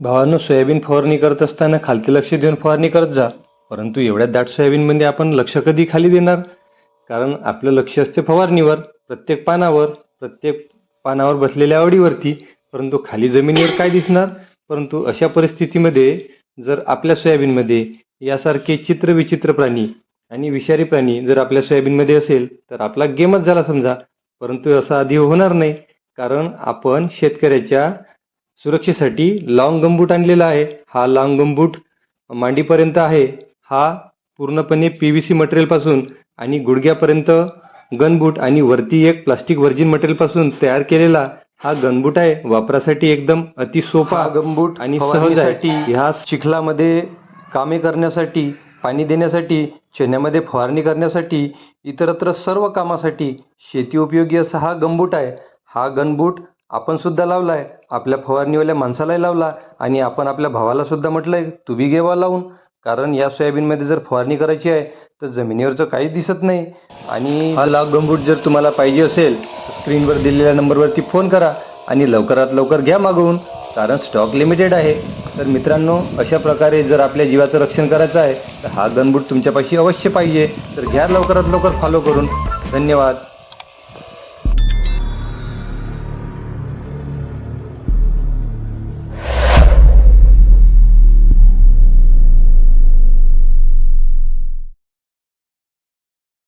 भावानं सोयाबीन फवारणी करत असताना खालती लक्ष देऊन फवारणी करत जा. परंतु एवढ्या दाट सोयाबीनमध्ये आपण लक्ष कधी खाली देणार? कारण आपलं लक्ष असते फवारणीवर प्रत्येक पानावर प्रत्येक पानावर बसलेल्या आवडीवरती. परंतु खाली जमिनीवर काय दिसणार? परंतु अशा परिस्थितीमध्ये जर आपल्या सोयाबीनमध्ये यासारखे चित्रविचित्र प्राणी आणि विषारी प्राणी जर आपल्या सोयाबीनमध्ये असेल तर आपला गेमच झाला समजा. परंतु असं आधी होणार नाही. कारण आपण शेतकऱ्याच्या सुरक्षेसाठी लॉंग गमबूट आणलेला आहे. हा लॉंग गमबूट मांडीपर्यंत आहे. हा पूर्णपणे पी व्ही सी मटेरियलपासून आणि गुडघ्यापर्यंत गनबूट आणि वरती एक प्लास्टिक व्हर्जिन मटेरियलपासून तयार केलेला हा गनबूट आहे. वापरासाठी एकदम अति सोपा गमबूट आणि सहज आहे. ह्या चिखलामध्ये कामे करण्यासाठी पाणी देण्यासाठी चण्यामध्ये फवारणी करण्यासाठी इतरत्र सर्व कामासाठी शेती उपयोगी असा हा गमबूट आहे. हा गनबूट आपण सुद्धा लावलाय. आपल्या फवारणीवाल्या माणसालाही लावला आणि आपण आपल्या भावाला सुद्धा म्हटलंय तू बी घेवा लावून. कारण या सोयाबीनमध्ये जर फवारणी करायची आहे तर जमिनीवरचं काहीच दिसत नाही. आणि हा लाख गंबूट जर तुम्हाला पाहिजे असेल तर स्क्रीनवर दिलेल्या नंबरवरती फोन करा आणि लवकरात लवकर घ्या मागवून कारण स्टॉक लिमिटेड आहे. तर मित्रांनो अशा प्रकारे जर आपल्या जीवाचं रक्षण करायचं आहे तर हा गनबूट तुमच्यापाशी अवश्य पाहिजे. तर घ्या लवकरात लवकर फॉलो करून. धन्यवाद.